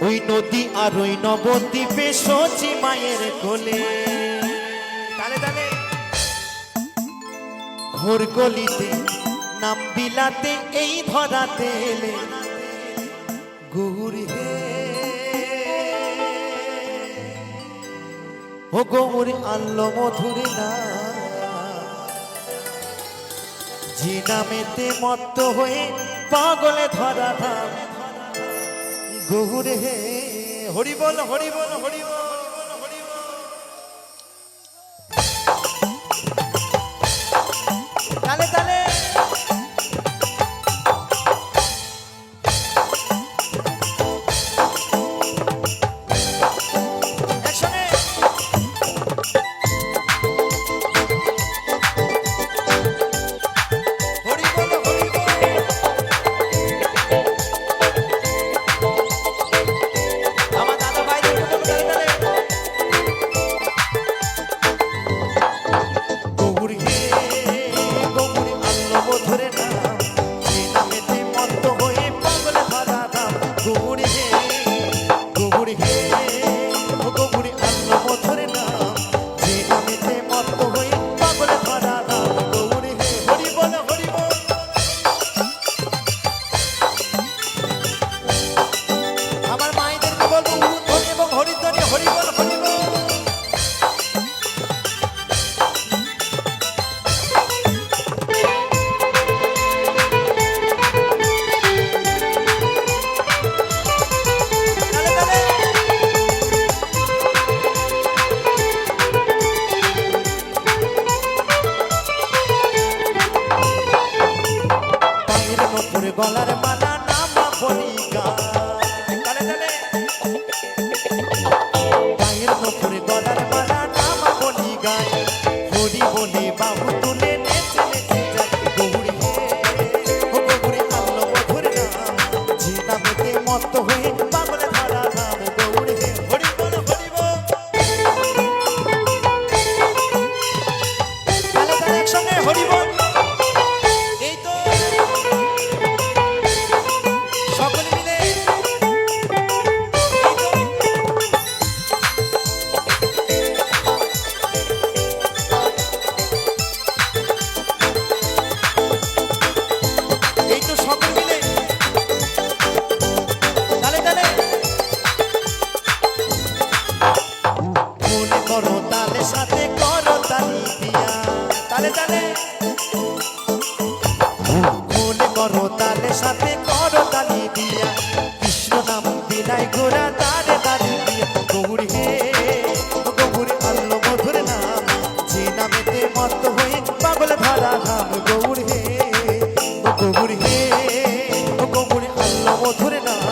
ওই নদী আর ওই নবদ্বীপে সচি মায়ের কোলে। ঘোর গলিতে নাম বিলাতে, এই ধরাতে এলে গৌর হে। ও গৌর আল্ল মধুর না। যে নামেতে মত্ত হয়ে পাগলে ধরা ধামে। গৌর হে হরি বল হরি বল হরি বল গলার মান সাথে কর দালি দিয়া। কৃষ্ণ নাম বিদায় ঘোরা তার দালি দিয়া। গৌরী হে, গৌরী আল্ল মধুর নাম। যে নামেতে মত হয়ে পাগল ধরা নাম। গৌরী হে গৌরী হে, গৌরী আল্ল মধুর নাম।